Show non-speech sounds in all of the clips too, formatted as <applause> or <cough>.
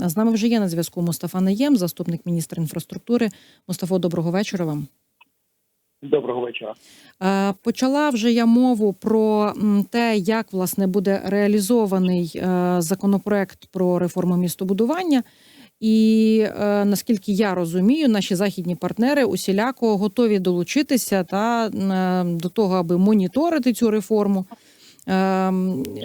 З нами вже є на зв'язку Мустафа Наєм, заступник міністра інфраструктури. Мустафо, доброго вечора вам. Доброго вечора. Почала вже я мову про те, як власне буде реалізований е, законопроект про реформу містобудування. І е, наскільки я розумію, наші західні партнери усіляко готові долучитися та е, до того, аби моніторити цю реформу. Е,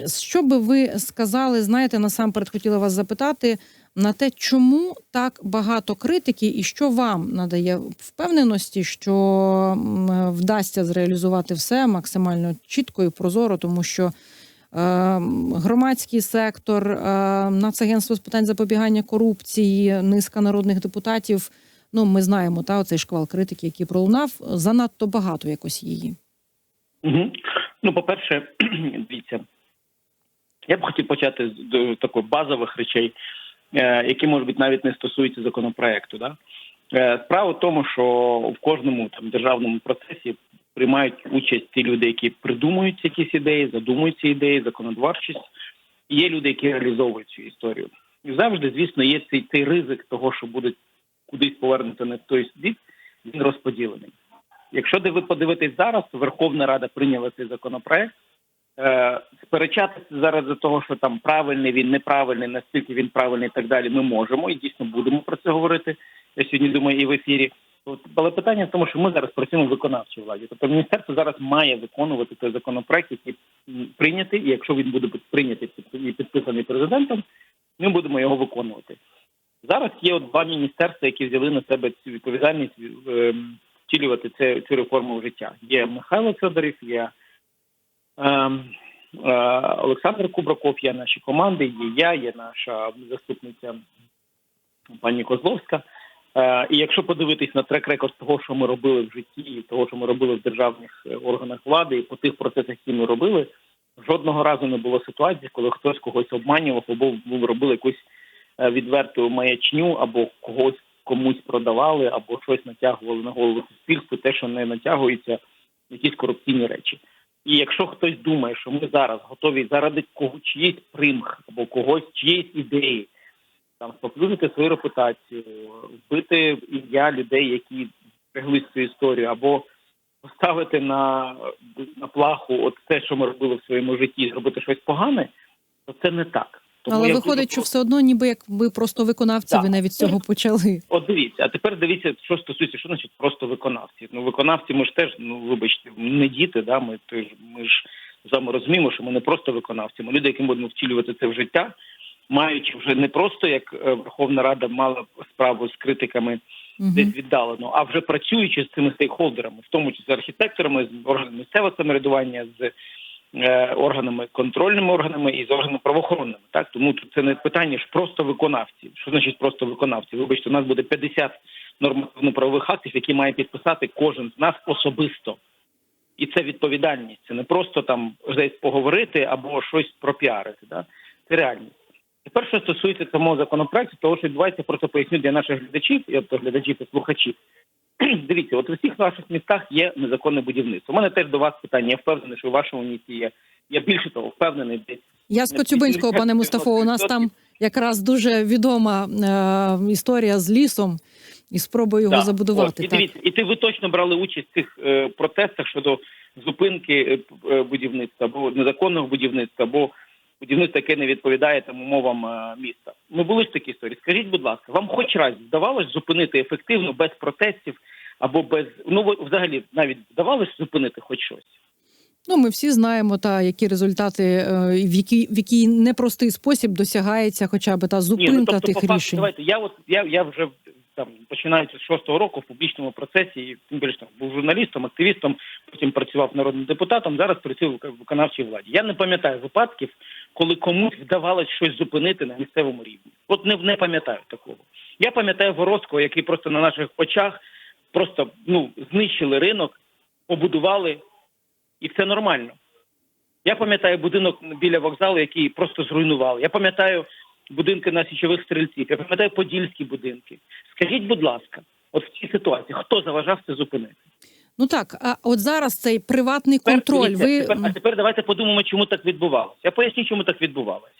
що би ви сказали? Знаєте, насамперед хотіла вас запитати на те, чому так багато критики, і що вам надає впевненості, що вдасться зреалізувати все максимально чітко і прозоро, тому що. е, Громадський сектор, е, Нацагентство з питань запобігання корупції, низка народних депутатів. Ну, ми знаємо та оцей шквал критики, який пролунав. Занадто багато якось її. Угу. Ну, по-перше, <clears throat> дивіться, я б хотів почати з таких базових речей, е, які, може бути, навіть не стосуються законопроекту. Да? Е, Справа в тому, що в кожному там державному процесі приймають участь ті люди, які придумують якісь ідеї, задумують ці ідеї, законотворчість. І є люди, які реалізовують цю історію. І завжди, звісно, є цей, цей ризик того, що будуть кудись повернути в той бік, він розподілений. Якщо ви подивитесь зараз, Верховна Рада прийняла цей законопроект. Е, сперечатися зараз за того, що там правильний він, неправильний, наскільки він правильний і так далі, ми можемо і дійсно будемо про це говорити. Я сьогодні думаю, і в ефірі. Але питання в тому, що ми зараз працюємо в виконавчій владі. Тобто міністерство зараз має виконувати той законопроект, який прийнятий, і якщо він буде прийнятий і підписаний президентом, ми будемо його виконувати. Зараз є от два міністерства, які взяли на себе цю відповідальність е, втілювати це, цю реформу в життя. Є Михайло Федорів, є Олександр Кубраков, є наші команди, є я, є наша заступниця пані Козловська. Е, і якщо подивитись на трек-рекорд того, що ми робили в житті, і того, що ми робили в державних е, органах влади, і по тих процесах, які ми робили, жодного разу не було ситуації, коли хтось когось обманював або ну, робили якусь е, відверту маячню, або когось комусь продавали, або щось натягували на голову суспільству, те, що не натягується, якісь корупційні речі. І якщо хтось думає, що ми зараз готові заради кого чиїсь примх або когось чиїсь ідеї там споплюжити свою репутацію, вбити ім'я людей, які пригли цю історію, або поставити на, на плаху от те, що ми робили в своєму житті, зробити щось погане, то це не так. Тому Але виходить, що все одно, ніби як ви просто виконавці, Так. ви навіть з цього почали. <laughs> От дивіться, а тепер дивіться, що стосується, що значить просто виконавці. Ну, виконавці, ми ж теж, ну вибачте, не діти, да, ми теж ми ж з вами розуміємо, що ми не просто виконавці, ми люди, які будемо втілювати це в життя, маючи вже не просто як е, Верховна Рада мала справу з критиками Мгм. десь віддалено, а вже працюючи з цими стейкхолдерами, в тому числі з архітекторами, з органами місцевого самоврядування, з органами контрольними органами і з органами правоохоронними. Так тому тут це не питання ж просто виконавці. Що значить просто виконавці? Вибачте, у нас буде 50 нормативно-правових актів, які має підписати кожен з нас особисто. І це відповідальність. Це не просто там десь поговорити або щось пропіарити. Да? Це реальність. Тепер, що стосується самого законопроекту, того, що відбувається, просто поясню для наших глядачів, і от глядачів і слухачів. <clears throat> Дивіться, от у всіх наших містах є незаконне будівництво. У мене теж до вас питання. Я впевнений, що у вашому місті є. Я більше того, впевнений десь. Я з Коцюбинського, пане Мустафо, у нас там якраз дуже відома е, історія з лісом і спробою його Так, забудувати. от, і так. дивіться, і ти ви точно брали участь в цих е, протестах щодо зупинки е, е, будівництва або незаконного будівництва, або будівництва, яке не відповідає там умовам е, міста. Ми були ж такі історії. Скажіть, будь ласка, вам хоч раз вдавалось зупинити ефективно без протестів або без ну взагалі навіть вдавалось зупинити хоч щось? Ну, ми всі знаємо, та які результати, е, в який в який непростий спосіб досягається, хоча б та зупинка Ні, ну, тобто, тих факту, рішень. давайте. Я от я, я вже там починаючи з шостого року в публічному процесі, і тим більше там був журналістом, активістом, потім працював народним депутатом. Зараз працюю в виконавчій владі. Я не пам'ятаю випадків, коли комусь вдавалось щось зупинити на місцевому рівні. От не, не пам'ятаю такого. Я пам'ятаю Ворозького, який просто на наших очах просто ну знищили ринок, побудували, і все нормально. Я пам'ятаю будинок біля вокзалу, який просто зруйнували. Я пам'ятаю будинки на січових стрільців. Я пам'ятаю подільські будинки. Скажіть, будь ласка, от в цій ситуації хто заважав це зупинити? Ну так, а от зараз цей приватний Тепер контроль. дивіться, Ви тепер, а тепер давайте подумаємо, чому так відбувалося. Я поясню, чому так відбувалося.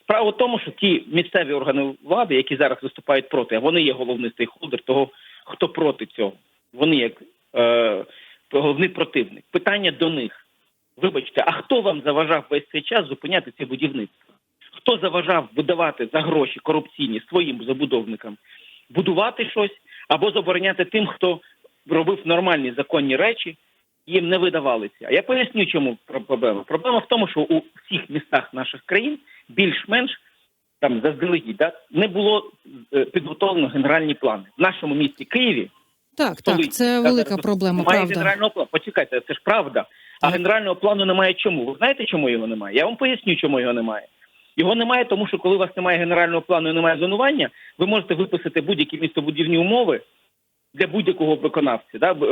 Справа в тому, що ті місцеві органи влади, які зараз виступають проти, а вони є головний стейкхолдер того, хто проти цього. Вони як е, головний противник. Питання до них. Вибачте, а хто вам заважав весь цей час зупиняти це будівництво? Хто заважав видавати за гроші корупційні своїм забудовникам, будувати щось або забороняти тим, хто робив нормальні законні речі, їм не видавалися. А я поясню, чому про- проблема. Проблема в тому, що у всіх містах наших країн більш-менш там заздалегідь да, не було е, підготовлено генеральні плани. В нашому місті Києві Так, столиці, так, це велика зараз проблема, немає правда. генерального плану. Почекайте, це ж правда. А генерального плану немає чому? Ви знаєте, чому його немає? Я вам поясню, чому його немає. Його немає, тому що коли у вас немає генерального плану і немає зонування, ви можете виписати будь-які містобудівні умови для будь-якого виконавця, да, е,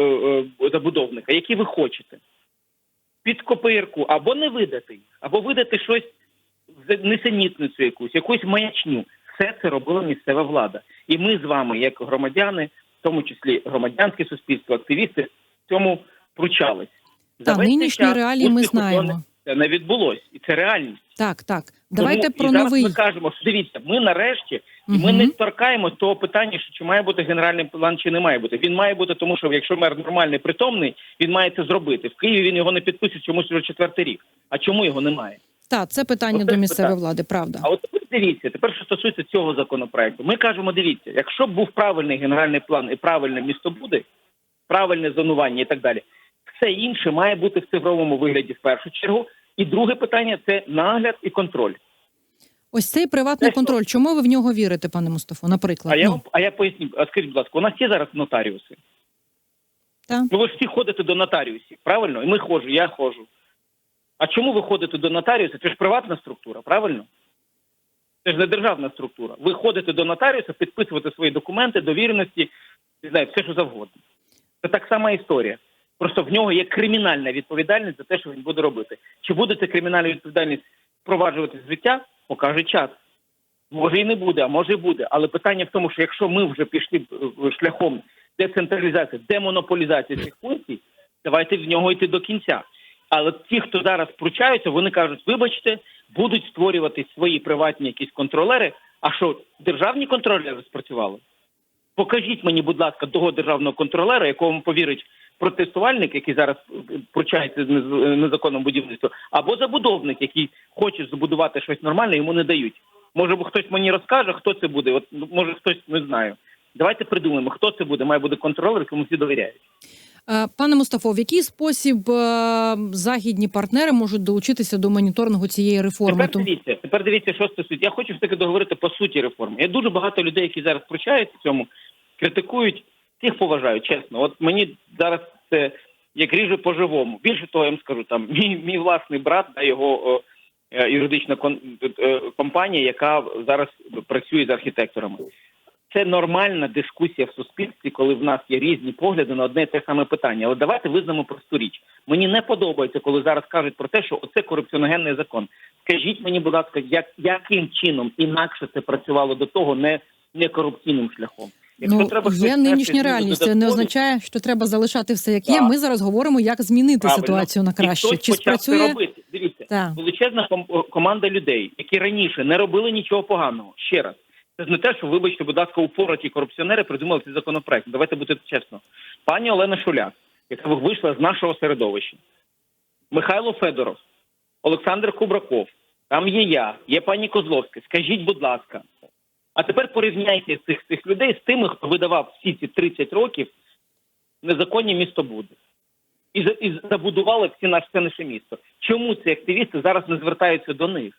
е, забудовника, які ви хочете. Під копирку або не видати або видати щось несенітницю якусь, якусь маячню. Все це робила місцева влада. І ми з вами, як громадяни, в тому числі громадянське суспільство, активісти, в цьому пручались. Та нинішні реалії ми знаємо. Це не відбулось, і це реальність. Так, так. Давайте Тому про і новий. Ми кажемо, що дивіться, ми нарешті і ми не торкаємо того питання, що чи має бути генеральний план, чи не має бути. Він має бути, тому що якщо мер нормальний, притомний, він має це зробити. В Києві він його не підписує чомусь вже четвертий рік. А чому його немає? Так, це питання Оце до місцевої питання. влади, правда. А от тепер дивіться, тепер що стосується цього законопроекту, ми кажемо: дивіться, якщо б був правильний генеральний план і правильне містобуди, правильне зонування і так далі, все інше має бути в цифровому вигляді в першу чергу. І друге питання це нагляд і контроль. Ось цей приватний Те, що- контроль. Чому ви в нього вірите, пане Мустафо? Наприклад, А я ну, а я поясню, а скажіть, будь ласка, у нас є зараз нотаріуси. та? Ну ви ж всі ходите до нотаріусів, правильно? І ми ходжу, я ходжу. А чому ви ходите до нотаріуса? Це ж приватна структура, правильно? Це ж не державна структура. Ви ходите до нотаріуса, підписувати свої документи, довіреності, не знаю, все що завгодно. Це так сама історія. Просто в нього є кримінальна відповідальність за те, що він буде робити. Чи буде ця кримінальна відповідальність впроваджувати в життя, покаже час. Може і не буде, а може і буде. Але питання в тому, що якщо ми вже пішли е, шляхом децентралізації, демонополізації цих функцій, давайте в нього йти до кінця. Але ті, хто зараз пручаються, вони кажуть: вибачте, будуть створювати свої приватні якісь контролери. А що державні контролери спрацювали? Покажіть мені, будь ласка, того державного контролера, якому повірить протестувальник, який зараз е, пручається з е, незаконним будівництвом, або забудовник, який хоче забудувати щось нормальне, йому не дають. Може, хтось мені розкаже, хто це буде. От ну, може хтось не знаю. Давайте придумаємо, хто це буде. Має бути контролер, якому всі довіряють. Е, Пане Мустафо, в який спосіб західні партнери можуть долучитися до моніторингу цієї реформи? Тепер дивіться, тепер дивіться, що стосується. Я хочу все таки договорити по суті реформи. Є дуже багато людей, які зараз пручаються в цьому, критикують, тих поважаю, чесно. От мені зараз це як ріже по-живому. Більше того, я вам скажу, там мій, мій власний брат, да, його е, юридична кон, е, компанія, яка зараз працює з архітекторами. Це нормальна дискусія в суспільстві, коли в нас є різні погляди на одне і те саме питання. Але давайте визнаємо просту річ. Мені не подобається, коли зараз кажуть про те, що оце корупціоногенний закон. Скажіть мені, будь ласка, як яким чином інакше це працювало до того, не, не корупційним шляхом? Ну, щось є нинішня реальність. Це не означає, що треба залишати все як є. Ми зараз говоримо, як змінити правильно, ситуацію на і хтось Чи спрацює робити? Дивіться, Так. величезна ком- команда людей, які раніше не робили нічого поганого. Ще раз, це ж не те, що вибачте, будь ласка, упороті корупціонери придумали цей законопроект. Давайте бути чесно. Пані Олена Шуляк, яка вийшла з нашого середовища, Михайло Федоров, Олександр Кубраков, там є я, є пані Козловська. Скажіть, будь ласка. А тепер порівняйте цих цих людей з тими, хто видавав всі ці 30 років незаконні містобуди і, і забудували всі наше це наше місто. Чому ці активісти зараз не звертаються до них?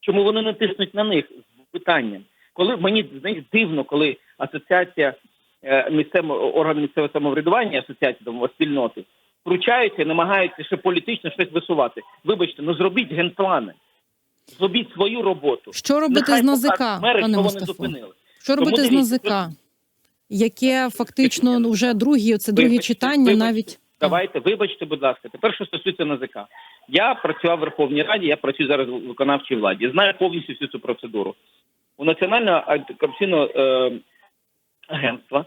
Чому вони не тиснуть на них з питанням? Коли мені знаєш, дивно, коли асоціація е, місцевого орган місцевого самоврядування, асоціація там, спільноти, вручаються і намагаються ще політично щось висувати. Вибачте, ну зробіть генплани, зробіть свою роботу. що робити Нехай з НАЗК, пане що зупинили. Що Тому робити з дивіться, НАЗК, яке фактично вже другі, це друге Вибачте, читання, вибачте. навіть Давайте, вибачте, будь ласка. Тепер що стосується НАЗК. Я працював в Верховній Раді, я працюю зараз в виконавчій владі. Знаю повністю всю цю процедуру. У Національного антикорупційного е, агентства,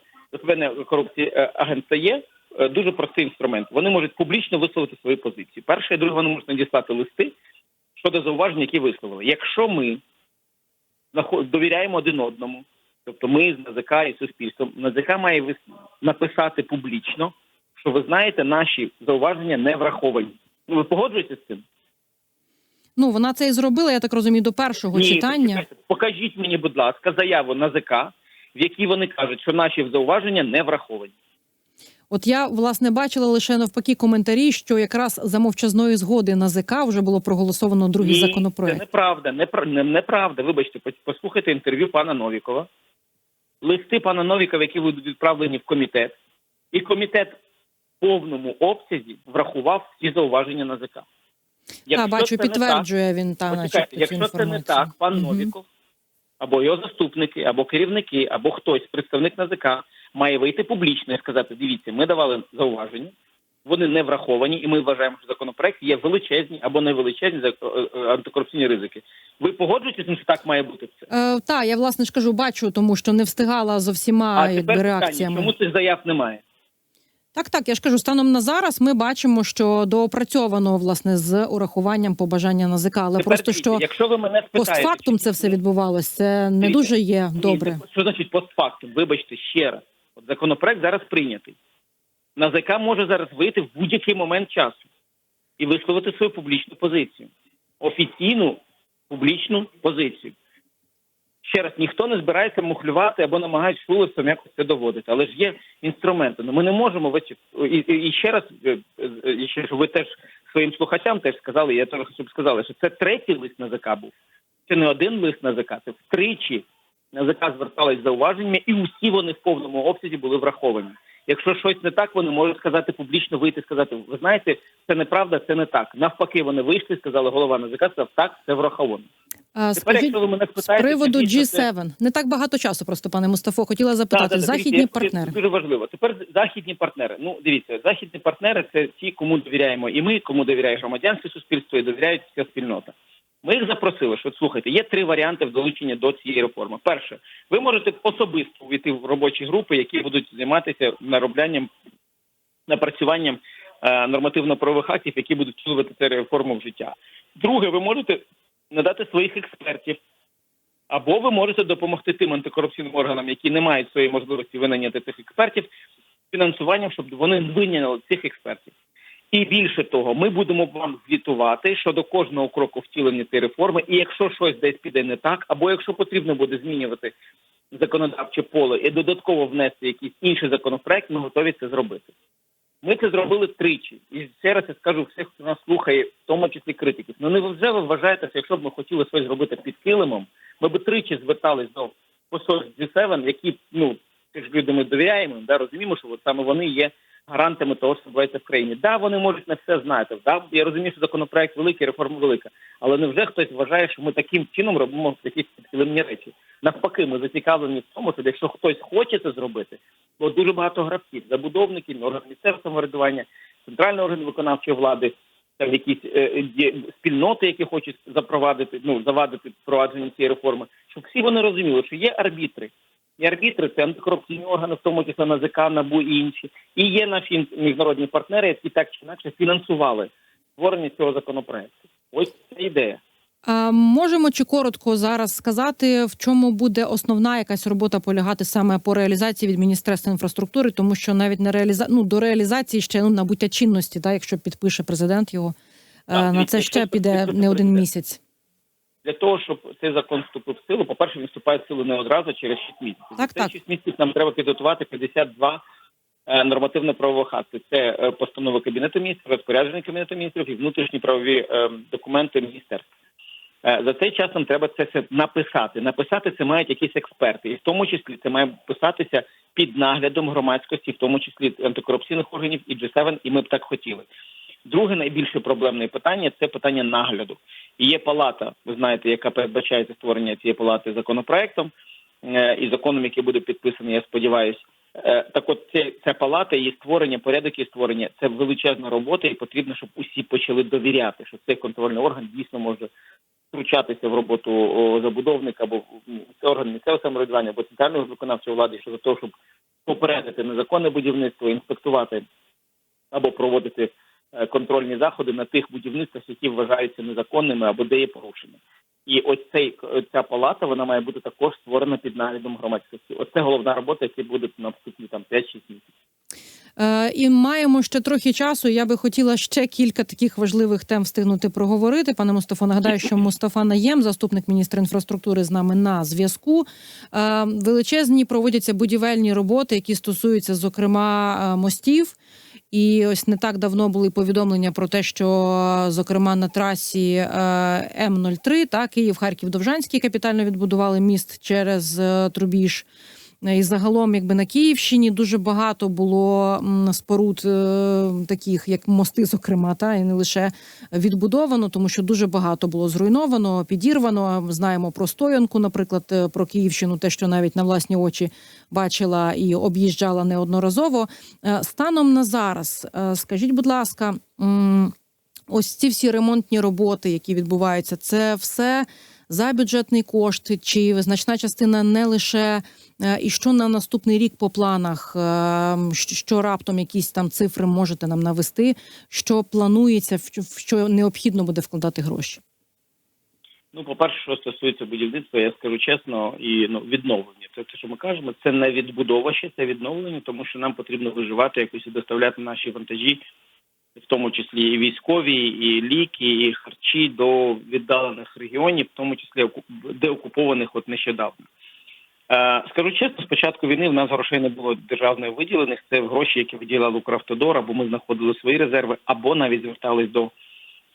корупції е, агентства є е, дуже простий інструмент. Вони можуть публічно висловити свої позиції. Перше і друге, вони можуть надіслати листи щодо зауважень, які висловили. Якщо ми довіряємо один одному. Тобто ми з НАЗК і суспільством. НАЗК має написати публічно, що ви знаєте, наші зауваження не враховані. Ну ви погоджуєтеся з цим? Ну вона це і зробила, я так розумію, до першого читання. почекайте. Покажіть мені, будь ласка, заяву НАЗК, в якій вони кажуть, що наші зауваження не враховані. От я власне бачила лише навпаки коментарі, що якраз за мовчазної згоди НАЗК вже було проголосовано другий Ні, законопроект. Це неправда, не- неправда. Вибачте, послухайте інтерв'ю пана Новікова, листи пана Новікова, які будуть відправлені в комітет, і комітет в повному обсязі врахував всі зауваження НАЗК. Та Якщо бачу, це не так, підтверджує він та Почекайте, якщо це не так, пан Мгм. Новіков або його заступники, або керівники, або хтось, представник НАЗК, має вийти публічно і сказати: дивіться, ми давали зауваження, вони не враховані, і ми вважаємо, що законопроект є величезні або невеличезні за- е, е, антикорупційні ризики. Ви погоджуєтесь, що так має бути це? Е, та я власне ж кажу, бачу, тому що не встигала за всіма А тепер питання, реакціями. чому цих заяв немає? Так, так, я ж кажу, станом на зараз ми бачимо, що доопрацьовано власне з урахуванням побажання НАЗК, але Тепер просто що якщо ви мене спитаєте, постфактум чи- це все відбувалось. Це не Дивіться, дуже є Ні, добре. Що значить постфактум? Вибачте ще раз. От законопроект зараз прийнятий. НАЗК може зараз вийти в будь-який момент часу і висловити свою публічну позицію. Офіційну публічну позицію. Ще раз, ніхто не збирається мухлювати або намагається шулерством якось це доводити. Але ж є інструменти. Ну ми не можемо ви і, і, і ще раз, е, е, і ще ж ви теж своїм слухачам теж сказали, я теж щоб сказали, що це третій лист НАЗК був. Це не один лист НАЗК, це втричі НАЗК звертались зауваженнями, і усі вони в повному обсязі були враховані. Якщо щось не так, вони можуть сказати публічно, вийти сказати, ви знаєте, це неправда, це не так. Навпаки, вони вийшли, сказали, голова НАЗК сказав, так, це враховано. Тепер, Скажіть, якщо ви мене з приводу чи дійсно це- не так багато часу, просто пане Мустафо, хотіла запитати. так, так, західні дивіться, партнери. Це дуже важливо. Тепер західні партнери. Ну, дивіться, західні партнери це ті, кому довіряємо і ми, кому довіряє громадянське суспільство і довіряють вся спільнота. Ми їх запросили, що слухайте, є три варіанти в долученні до цієї реформи. Перше, ви можете особисто увійти в робочі групи, які будуть займатися нароблянням, напрацюванням е, нормативно-правових актів, які будуть втілювати цю реформу в життя. Друге, ви можете надати своїх експертів, або ви можете допомогти тим антикорупційним органам, які не мають своєї можливості винайняти цих експертів, фінансуванням, щоб вони виняли цих експертів. І більше того, ми будемо вам звітувати щодо кожного кроку втілення цієї реформи. І якщо щось десь піде не так, або якщо потрібно буде змінювати законодавче поле і додатково внести якийсь інший законопроект, ми готові це зробити. Ми це зробили тричі. І ще раз я скажу всіх, хто нас слухає, в тому числі критиків. Ну не вже ви вважаєте, що якщо б ми хотіли щось зробити під килимом, ми б тричі звертались до посольств G7, які ну Тих ж люди ми довіряємо, да розуміємо, що от саме вони є гарантами того, що відбувається в країні. Да, вони можуть не все знати. Да, я розумію, що законопроект великий, реформа велика, але невже хтось вважає, що ми таким чином робимо якісь підкилимні речі? Навпаки, ми зацікавлені в тому, що якщо хтось хоче це зробити, бо дуже багато гравців, забудовників, органи місцевого самоврядування, центральні органи виконавчої влади, там якісь е, спільноти, які хочуть запровадити, ну завадити впровадження цієї реформи, щоб всі вони розуміли, що є арбітри. І арбітри це антикорупційні органи, в тому числі НАЗК, НАБУ і інші. І є наші міжнародні партнери, які так чи інакше фінансували створення цього законопроекту. Ось це ідея. А можемо чи коротко зараз сказати, в чому буде основна якась робота полягати саме по реалізації від міністерства інфраструктури, тому що навіть не реаліза... ну, до реалізації ще ну, набуття чинності, да, якщо підпише президент його, Так, е, на це ще піде не один місяць. Для того, щоб цей закон вступив в силу, по-перше, він вступає в силу не одразу, а через 6 місяців. Так, так. 6 місяців нам треба підготувати 52 е, нормативно-правових акти. Це е, постанови Кабінету міністрів, розпорядження Кабінету міністрів і внутрішні правові е, документи міністерства. За цей час нам треба це все написати. Написати це мають якісь експерти, і в тому числі це має писатися під наглядом громадськості, в тому числі антикорупційних органів і G7, і ми б так хотіли. Друге найбільше проблемне питання це питання нагляду. І є палата, ви знаєте, яка передбачається створення цієї палати законопроектом е, і законом, який буде підписаний, я сподіваюся. Е, Так, от це, ця палата, її створення, порядок її створення це величезна робота, і потрібно, щоб усі почали довіряти, що цей контрольний орган дійсно може втручатися в роботу забудовника або орган місцевого самоврядування або центральної виконавчої влади щодо того, щоб попередити незаконне будівництво, інспектувати або проводити контрольні заходи на тих будівництвах, які вважаються незаконними або де є порушення. І ось цей ця палата вона має бути також створена під наглядом громадськості. Оце головна робота, яка буде на наступні там 5-6 місяців. Е, І маємо ще трохи часу. Я би хотіла ще кілька таких важливих тем встигнути проговорити. Пане Мустафо, нагадаю, що Мустафа Наєм, заступник міністра інфраструктури, з нами на зв'язку. Е, Величезні проводяться будівельні роботи, які стосуються, зокрема, е, мостів. І ось не так давно були повідомлення про те, що зокрема на трасі е, М03, так Київ, Харків, Довжанський капітально відбудували міст через е, Трубіж. І загалом, якби на Київщині дуже багато було споруд е, таких, як мости, зокрема, та і не лише відбудовано, тому що дуже багато було зруйновано, підірвано. Знаємо про стоянку, наприклад, е, про Київщину, те, що навіть на власні очі бачила і об'їжджала неодноразово. Е, Станом на зараз, е, скажіть, будь ласка. Ось ці всі ремонтні роботи, які відбуваються, це все за бюджетний кошт, чи значна частина не лише е, і що на наступний рік по планах, е, що- раптом якісь там цифри можете нам навести, що планується, в що- необхідно буде вкладати гроші? Ну, по-перше, що стосується будівництва, я скажу чесно, і ну відновлення. Це те, що ми кажемо, це не відбудова ще, це відновлення, тому що нам потрібно виживати, якось і доставляти наші вантажі, в тому числі і військові, і ліки, і харчі до віддалених регіонів, в тому числі оку- де от нещодавно. Е, Скажу чесно, з початку війни в нас грошей не було державної виділених. Це гроші, які виділяв Укравтодор, або ми знаходили свої резерви, або навіть звертались до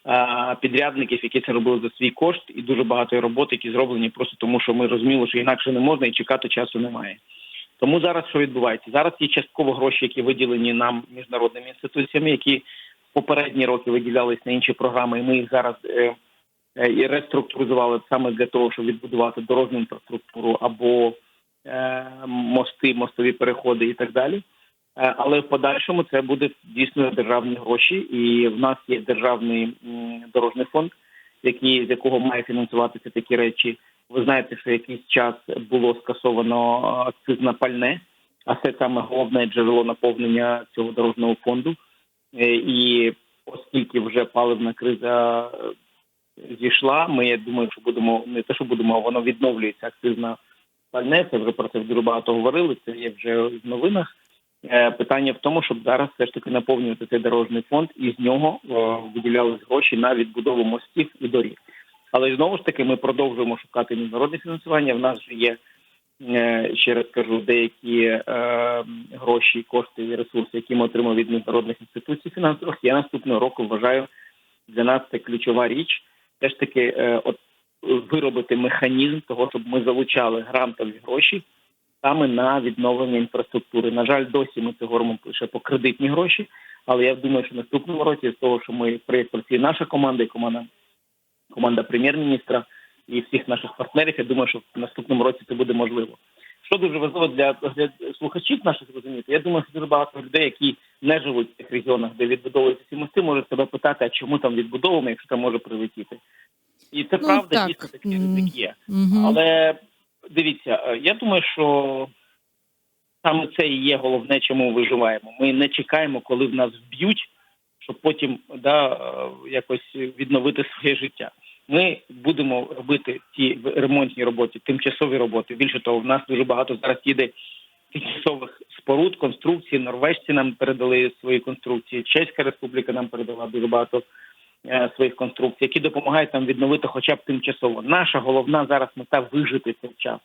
е, підрядників, які це робили за свій кошт, і дуже багато роботи, які зроблені просто тому, що ми розуміли, що інакше не можна і чекати часу немає. Тому зараз що відбувається? Зараз є частково гроші, які виділені нам міжнародними інституціями, які попередні роки виділялись на інші програми, і ми їх зараз е, е, і реструктуризували саме для того, щоб відбудувати дорожню інфраструктуру або е, мости, мостові переходи і так далі. Але в подальшому це буде дійсно державні гроші, і в нас є державний дорожній фонд, який з якого має фінансуватися такі речі. Ви знаєте, що якийсь час було скасовано акциз на пальне, а це саме головне джерело наповнення цього дорожнього фонду. Е, І оскільки вже паливна криза е, зійшла, ми я думаю, що будемо не те, що будемо, воно відновлюється акциз пальне. Це вже про це дуже багато говорили. Це є вже в новинах. Е, Питання в тому, щоб зараз все ж таки наповнювати цей дорожній фонд, і з нього виділялись гроші на відбудову мостів і доріг. Але знову ж таки ми продовжуємо шукати міжнародне фінансування. В нас вже є ще раз кажу, деякі е, гроші, кошти і ресурси, які ми отримали від міжнародних інституцій фінансових. Я наступного року вважаю для нас це ключова річ. Теж таки, е, от виробити механізм того, щоб ми залучали грантові гроші саме на відновлення інфраструктури. На жаль, досі ми це говоримо лише по кредитні гроші. Але я думаю, що наступному році з того, що ми працює наша команда і команда команда прем'єр-міністра і всіх наших партнерів. Я думаю, що в наступному році це буде можливо. Що дуже важливо для, для слухачів наших розуміти, я думаю, що дуже багато людей, які не живуть в тих регіонах, де відбудовуються ці мости, можуть себе питати, а чому там відбудовуємо, якщо там може прилетіти. І це Ну, правда, так. дійсно такий М. ризик є. Угу. Але дивіться, е, я думаю, що саме це і є головне, чому виживаємо. Ми не чекаємо, коли в нас вб'ють, щоб потім да, е, якось відновити своє життя. Ми будемо робити ті ремонтні роботи, тимчасові роботи. Більше того, в нас дуже багато зараз їде тимчасових споруд, конструкцій. Норвежці нам передали свої конструкції. Чеська республіка нам передала дуже багато е, своїх конструкцій, які допомагають нам відновити хоча б тимчасово. Наша головна зараз мета вижити цей час.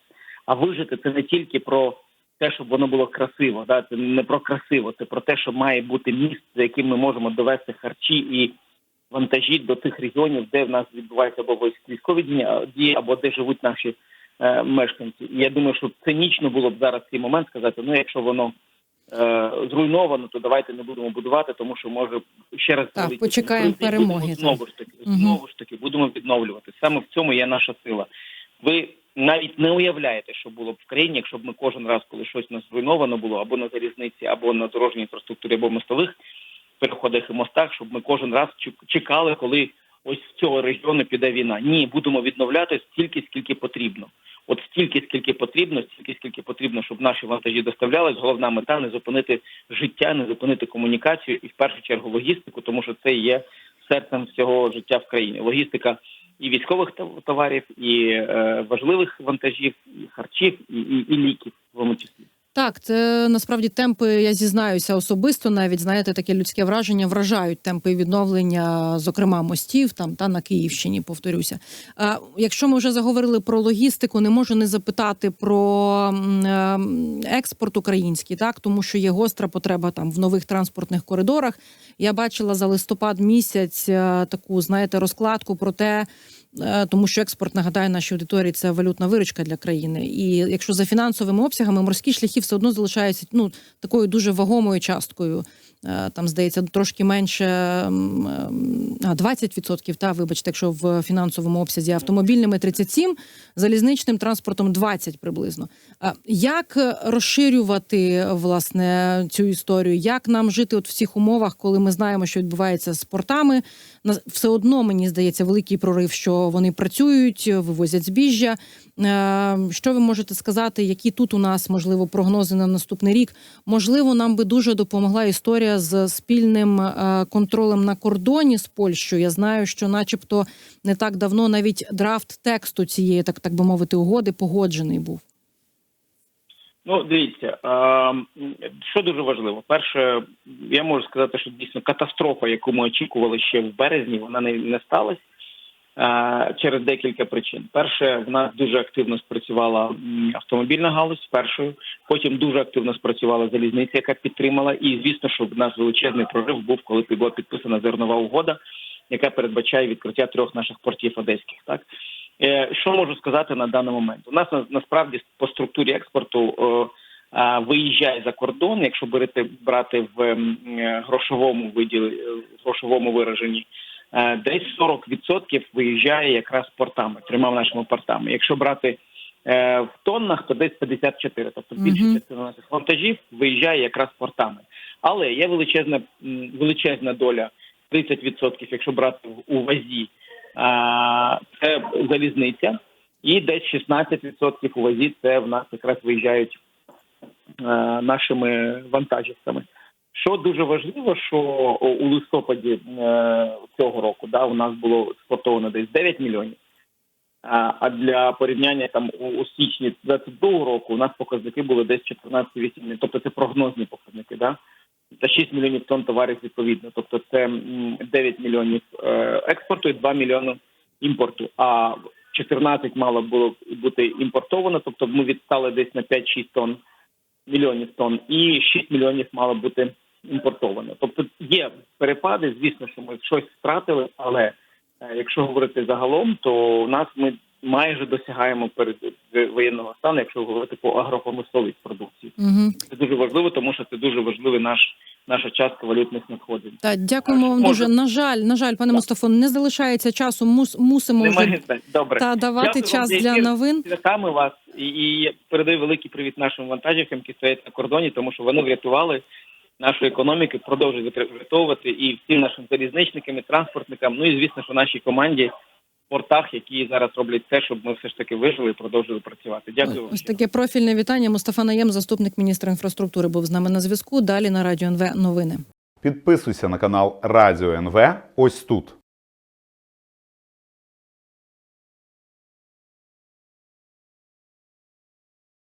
А вижити це не тільки про те, щоб воно було красиво. Да? Це не про красиво, це про те, що має бути міст, за яким ми можемо довести харчі і вантажі до тих регіонів, де в нас відбуваються або військ- військові дії, або де живуть наші е, мешканці. І я думаю, що цинічно було б зараз цей момент сказати: ну, якщо воно е, зруйновано, то давайте не будемо будувати, тому що може ще раз Так, почекаємо і перемоги. Знову ж таки, Мгм. знову ж таки, будемо відновлювати. Саме в цьому є наша сила. Ви навіть не уявляєте, що було б в країні, якщо б ми кожен раз, коли щось у нас зруйновано було або на залізниці, або на дорожній інфраструктурі, або мостових переходах і мостах, щоб ми кожен раз чекали, коли ось з цього регіону піде війна. Ні, будемо відновляти стільки, скільки потрібно. От стільки, скільки потрібно, стільки, скільки потрібно, щоб наші вантажі доставлялись. Головна мета не зупинити життя, не зупинити комунікацію і в першу чергу логістику, тому що це є серцем всього життя в країні. Логістика і військових тов- товарів, і е, важливих вантажів, і харчів, і, і, і ліків в тому числі. Так, це насправді темпи, я зізнаюся особисто, навіть знаєте, таке людське враження вражають темпи відновлення, зокрема мостів там та на Київщині. Повторюся. А, якщо ми вже заговорили про логістику, не можу не запитати про ем, експорт український, так тому що є гостра потреба там в нових транспортних коридорах. Я бачила за листопад місяць е, таку, знаєте, розкладку про те. Е, Тому що експорт нагадаю нашій аудиторії це валютна виручка для країни. І якщо за фінансовими обсягами морські шляхи все одно залишаються ну такою дуже вагомою часткою. Е, Там здається трошки менше м, ем, 20%, Та вибачте, якщо в фінансовому обсязі автомобільними 37%, залізничним транспортом 20% приблизно. Як розширювати власне цю історію? Як нам жити от в цих умовах, коли ми знаємо, що відбувається з портами? Все одно мені здається великий прорив, що вони працюють, вивозять збіжжя. Е, Що ви можете сказати? Які тут у нас можливо прогнози на наступний рік? Можливо, нам би дуже допомогла історія з спільним е, контролем на кордоні з Польщею. Я знаю, що, начебто, не так давно навіть драфт тексту цієї, так так би мовити, угоди погоджений був. Ну, дивіться, що дуже важливо. Перше, я можу сказати, що дійсно катастрофа, яку ми очікували ще в березні, вона не, не сталася через декілька причин. Перше, в нас дуже активно спрацювала автомобільна галузь першою, потім дуже активно спрацювала залізниця, яка підтримала. І звісно, що в нас величезний прорив був, коли була підписана зернова угода, яка передбачає відкриття трьох наших портів одеських. Так Е, що можу сказати на даний момент? У нас на- насправді по структурі експорту е, виїжджає за кордон, якщо берете брати в е, грошовому виділі, е, в грошовому вираженні, е, десь 40% виїжджає якраз портами, трьома нашими портами. Якщо брати е, в тоннах, то десь 54, тобто більша Мгм. частина наших вантажів виїжджає якраз портами. Але є величезна величезна доля 30%, якщо брати у вазі, це залізниця, і десь 16% у вазі це в нас якраз виїжджають е, нашими вантажівками. Що дуже важливо, що у листопаді е, цього року да, у нас було експортовано десь 9 мільйонів. А для порівняння там у, січні 22 року у нас показники були десь 14-8 мільйонів. Тобто це прогнозні показники, да? Та 6 мільйонів тонн товарів відповідно. Тобто це м, 9 мільйонів е, експорту і 2 мільйони імпорту. А 14 мало було бути імпортовано, тобто ми відстали десь на 5-6 тонн мільйонів тонн, і 6 мільйонів мало бути імпортовано. Тобто є перепади, звісно, що ми щось втратили, але е, якщо говорити загалом, то у нас ми майже досягаємо перед воєнного стану, якщо говорити по агропромисловій продукції. Угу. Це дуже важливо, тому що це дуже важливий наш наша частка валютних надходжень. Так, дякуємо вам дуже. На жаль, на жаль, пане Мустафо, не залишається часу. Мус, мусимо вже Немає добре. та давати Дякую час за для новин. святами вас і, і передаю великий привіт нашим вантажівкам, які стоять на кордоні, тому що вони врятували нашу економіки продовжують витр- і всім нашим залізничникам, і транспортникам. Ну і звісно, що нашій команді в портах, які зараз роблять все, щоб ми все ж таки вижили і продовжили працювати. Дякую вам. Ось таке профільне вітання. Мустафа Наєм, заступник міністра інфраструктури, був з нами на зв'язку. Далі на радіо НВ новини. Підписуйся на канал Радіо НВ ось тут.